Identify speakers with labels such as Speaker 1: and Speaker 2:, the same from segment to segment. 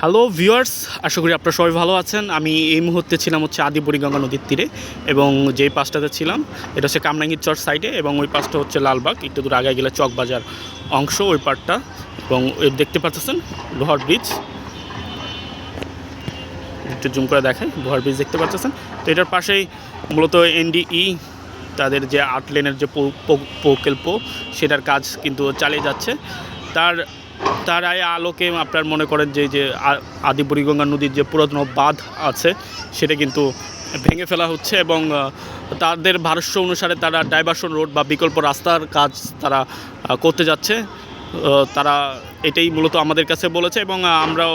Speaker 1: Hello viewers আশা করি আপনারা সবাই ভালো আছেন। আমি এই মুহূর্তে ছিলাম হচ্ছে আদি বুড়িগঙ্গা নদীর তীরে এবং যেই পাশটাতে ছিলাম, এটা হচ্ছে কামরাঙ্গীর চর সাইডে এবং ওই পাশটা হচ্ছে লালবাগ, একটু দূর আগে গেলে চকবাজার অংশ ওই পার্টটা এবং দেখতে পাচ্ছেন লোহার ব্রিজ একটু জুম করে দেখাই, লোহার ব্রিজ দেখতে পাচ্ছেন। তো এটার পাশেই মূলত এনডিই, তাদের যে আট লেনের যে প্রকল্প, সেটার কাজ কিন্তু চালিয়ে যাচ্ছে। তার তার আলোকে আপনার মনে করেন যে যে আদি বুড়িগঙ্গা নদীর যে পুরাতন বাঁধ আছে, সেটা কিন্তু ভেঙে ফেলা হচ্ছে এবং তাদের ভারস্য অনুসারে তারা ডাইভারশন রোড বা বিকল্প রাস্তার কাজ তারা করতে যাচ্ছে। তারা এটাই মূলত আমাদের কাছে বলেছে এবং আমরাও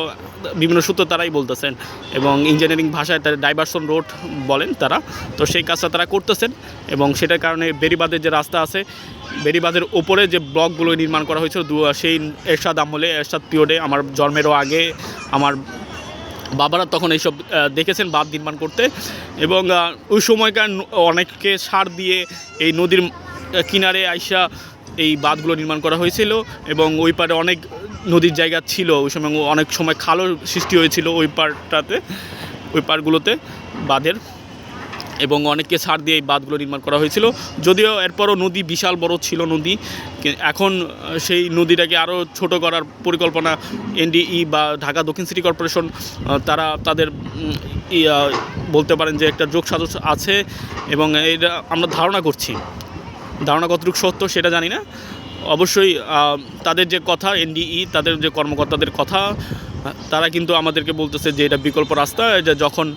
Speaker 1: বিভিন্ন সূত্র তারাই বলতেছেন এবং ইঞ্জিনিয়ারিং ভাষায় তারা ডাইভারশন রোড বলেন তারা। তো সেই কাজটা তারা করতেছেন এবং সেটার কারণে বেরিবাদের যে রাস্তা আছে বেরিবাদের ওপরে যে ব্লকগুলো নির্মাণ করা হয়েছিল, দু, সেই এরশাদ আমলে, এরশাদ পিরিয়ডে আমার জন্মেরও আগে আমার বাবারা তখন এইসব দেখেছেন বাঁধ নির্মাণ করতে এবং ওই সময়কার অনেককে সার দিয়ে এই নদীর কিনারে আইসা এই বাঁধগুলো নির্মাণ করা হয়েছিল এবং ওই পারে অনেক নদীর জায়গা ছিল, ওই সময় অনেক সময় খালও সৃষ্টি হয়েছিল ওই পারটাতে, ওই পারগুলোতে বাঁধের এবং অনেককে ছাড় দিয়ে এই বাঁধগুলো নির্মাণ করা হয়েছিল। যদিও এরপরও নদী বিশাল বড় ছিল নদী এখন সেই নদীটাকে আরও ছোট করার পরিকল্পনা এনডিই বা ঢাকা দক্ষিণ সিটি কর্পোরেশন তারা তাদের বলতে পারেন যে একটা যোগ সাজস আছে এবং এটা আমরা ধারণা করছি। ধারণা কতটুকু সত্য সেটা জানি না। অবশ্যই তাদের যে কথা, এনডিই, তাদের যে কর্মকর্তাদের কথা, তারা কিন্তু আমাদেরকে বলতেছে যে এটা বিকল্প রাস্তা, যে যখন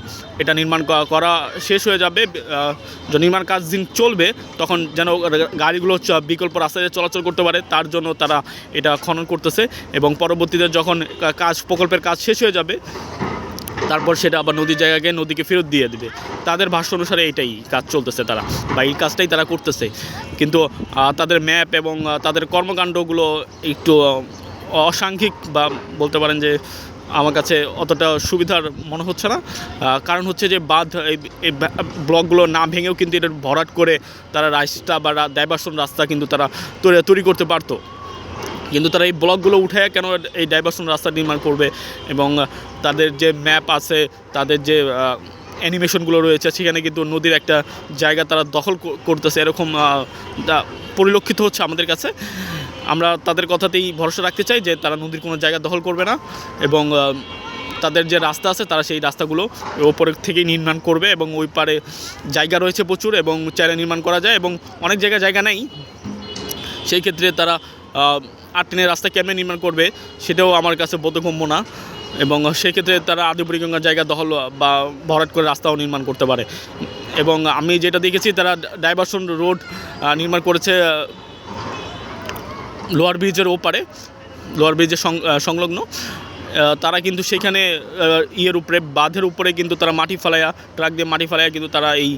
Speaker 1: এটা নির্মাণ করা শেষ হয়ে যাবে নির্মাণ কাজ দিন চলবে, তখন যেন গাড়িগুলো বিকল্প রাস্তায় চলাচল করতে পারে, তার জন্য তারা এটা খনন করতেছে এবং পরবর্তীতে যখন কাজ, প্রকল্পের কাজ শেষ হয়ে যাবে তারপর সেটা আবার নদীর জায়গাকে নদীকে ফেরত দিয়ে দেবে। তাদের ভাষ্য অনুসারে এটাই কাজ চলতেছে তারা, বা এই কাজটাই তারা করতেছে। কিন্তু তাদের ম্যাপ এবং তাদের কর্মকাণ্ডগুলো একটু অসাংঘিক বা বলতে পারেন যে, আমার কাছে অতটা সুবিধার মনে হচ্ছে না। কারণ হচ্ছে যে, বাঁধ এই ব্লকগুলো না ভেঙেও কিন্তু এটা ভরাট করে তারা রাস্তা বা ডাইভারশন রাস্তা কিন্তু তৈরি তৈরি করতে পারতো। কিন্তু তারা এই ব্লকগুলো উঠে কেন এই ডাইভারশন রাস্তা নির্মাণ করবে এবং তাদের যে ম্যাপ আছে, তাদের যে অ্যানিমেশনগুলো রয়েছে, সেখানে কিন্তু নদীর একটা জায়গা তারা দখল করতেছে। এরকম পরিলক্ষিত হচ্ছে আমাদের কাছে। আমরা তাদের কথাতেই ভরসা রাখতে চাই যে তারা নদীর কোনো জায়গা দখল করবে না এবং তাদের যে রাস্তা আছে, তারা সেই রাস্তাগুলো ওপরের থেকেই নির্মাণ করবে এবং ওই পারে জায়গা রয়েছে প্রচুর এবং চাইলে নির্মাণ করা যায় এবং অনেক জায়গায় জায়গা নেই। সেই ক্ষেত্রে তারা আহ, আট টিনের রাস্তা কেমনে নির্মাণ করবে সেটাও আমার কাছে বোধগম্য না। এবং সেই ক্ষেত্রে তারা আদিপুরিগঙ্গার জায়গা দখল বা ভরাট করে রাস্তাও নির্মাণ করতে পারে। এবং আমি যেটা দেখেছি তারা ডাইভারশন রোড নির্মাণ করেছে লোয়ার ব্রিজের ওপারে লোয়ার ব্রিজের সংলগ্ন। তারা কিন্তু সেখানে ইয়ের উপরে বাঁধের উপরে কিন্তু তারা মাটি ফালাইয়া ট্রাক দিয়ে মাটি ফালাইয়া কিন্তু তারা এই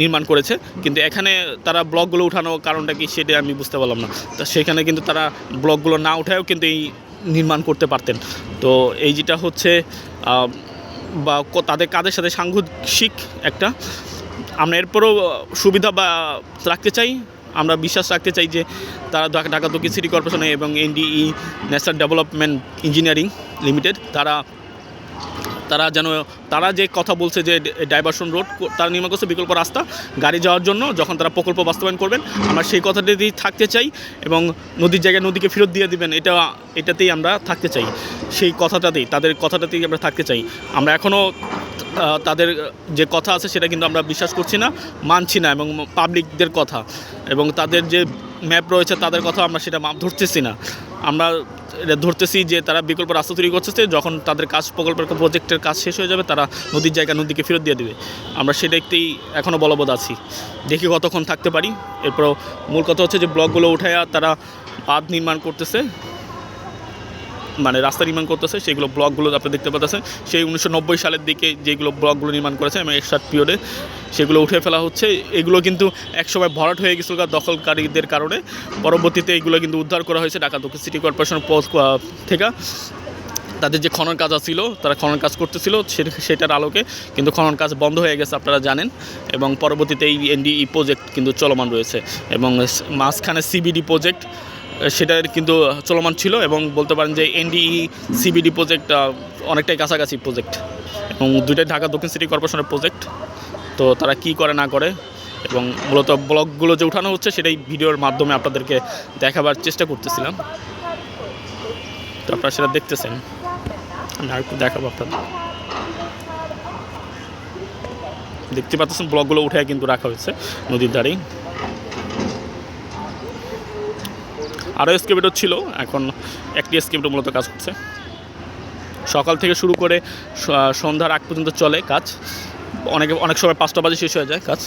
Speaker 1: নির্মাণ করেছে, কিন্তু এখানে তারা ব্লকগুলো উঠানোর কারণটা কি সেটা আমি বুঝতে পারলাম না। তা সেখানে কিন্তু তারা ব্লকগুলো না উঠায়ও কিন্তু এই নির্মাণ করতে পারতেন। তো এই যেটা হচ্ছে বা তাদের কাদের সাথে সাংঘর্ষিক একটা। আমরা এরপরও সুবিধা বা রাখতে চাই, আমরা বিশ্বাস রাখতে চাই যে তারা ঢাকা দক্ষিণ সিটি কর্পোরেশনে এবং NDE national development engineering limited, তারা তারা যেন, তারা যে কথা বলছে যে ডাইভারশন রোড তারা নির্মাণ করছে বিকল্প রাস্তা গাড়ি যাওয়ার জন্য যখন তারা প্রকল্প বাস্তবায়ন করবেন, আমরা সেই কথাটাতেই থাকতে চাই এবং নদীর জায়গায় নদীকে ফেরত দিয়ে দিবেন, এটা, এটাতেই আমরা থাকতে চাই। সেই কথাটাতেই, তাদের কথাটাতেই আমরা থাকতে চাই। আমরা এখনও তাদের যে কথা আছে সেটা কিন্তু আমরা বিশ্বাস করছি না, মানছি না এবং পাবলিকদের কথা এবং তাদের যে ম্যাপ রয়েছে তাদের কথা আমরা সেটা মাপ ধরতেছি না। আমরা এটা ধরতেছি যে তারা বিকল্প রাস্তা তৈরি করতেছে, যখন তাদের কাজ প্রকল্পের প্রজেক্টের কাজ শেষ হয়ে যাবে, তারা নদীর জায়গা নদীকে ফেরত দিয়ে দেবে। আমরা সেটা একটি এখনও বলবৎ আছি। দেখি কতক্ষণ থাকতে পারি। এরপর মূল কথা হচ্ছে যে, ব্লকগুলো উঠাইয়া তারা বাঁধ নির্মাণ করতেছে। মানে রাস্তা নির্মাণ করতেছে, সেগুলো ব্লকগুলো আপনি দেখতে পাচ্ছেন। সেই উনিশশো নব্বই সালের দিকে যেগুলো ব্লকগুলো নির্মাণ করেছে এবং একসাথ পিরিয়ডে সেগুলো উঠে ফেলা হচ্ছে। এগুলো কিন্তু একসময় ভরাট হয়ে গেছিল দখলকারীদের কারণে। পরবর্তীতে এগুলো কিন্তু উদ্ধার করা হয়েছে ঢাকা দক্ষিণ সিটি কর্পোরেশন থেকে। তাদের যে খনন কাজ ছিল তারা খনন কাজ করতেছিল সেটার আলোকে, কিন্তু খনন কাজ বন্ধ হয়ে গেছে আপনারা জানেন। এবং পরবর্তীতে এই এনডিই প্রজেক্ট কিন্তু চলমান রয়েছে। এবং মাঝখানে সিবিডি প্রজেক্ট সেটার কিন্তু চলমান ছিল এবং বলতে পারেন যে এনডিই সিবিডি প্রজেক্ট অনেকটাই কাছাকাছি প্রজেক্ট। এবং দুইটাই ঢাকা দক্ষিণ সিটি কর্পোরেশনের প্রজেক্ট। তো তারা কি করে না করে এবং মূলত ব্লগগুলো যে উঠানো হচ্ছে সেটাই ভিডিওর মাধ্যমে আপনাদেরকে দেখাবার চেষ্টা করতেছিলাম। তো আপনারা সেটা দেখতেছেন। আমি আরেকটু দেখাবো আপনাদের। দেখতে পাচ্ছেন ব্লকগুলো উঠে কিন্তু রাখা হয়েছে নদীর ধারেই। আরও এসকেভেটর ছিল। এখন একটি এসকেভেটর মূলত কাজ করছে। সকাল থেকে শুরু করে সন্ধ্যার আগ পর্যন্ত চলে কাজ। অনেকে, অনেক সময় পাঁচটা বাজে শেষ হয়ে যায় কাজ।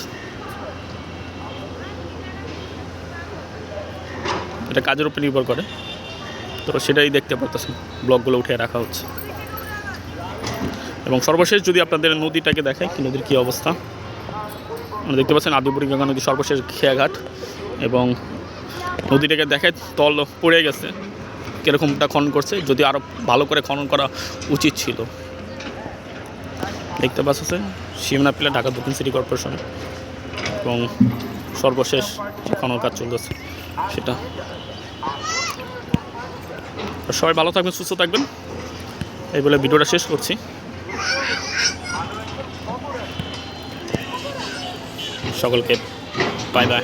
Speaker 1: এটা কাজের উপর নির্ভর করে। তো সেটাই দেখতে পারতেছেন। ব্লকগুলো উঠে রাখা হচ্ছে। এবং সর্বশেষ যদি আপনাদের নদীটাকে দেখাই, কি নদীর কী অবস্থা? দেখতে পাচ্ছেন আদিপুরি গঙ্গা নদী সর্বশেষ খেয়াঘাট এবং নদীটাকে দেখে তল পড়ে গেছে। কীরকমটা খনন করছে, যদি আরও ভালো করে খনন করা উচিত ছিল। দেখতে পাচ্ছেন সীমানা পিলা, ঢাকা দক্ষিণ সিটি কর্পোরেশনে। এবং সর্বশেষ খনন কাজ চলতেছে, সেটা। সবাই ভালো থাকবেন, সুস্থ থাকবেন। এই বলে ভিডিওটা শেষ করছি। সকলকে বাই বাই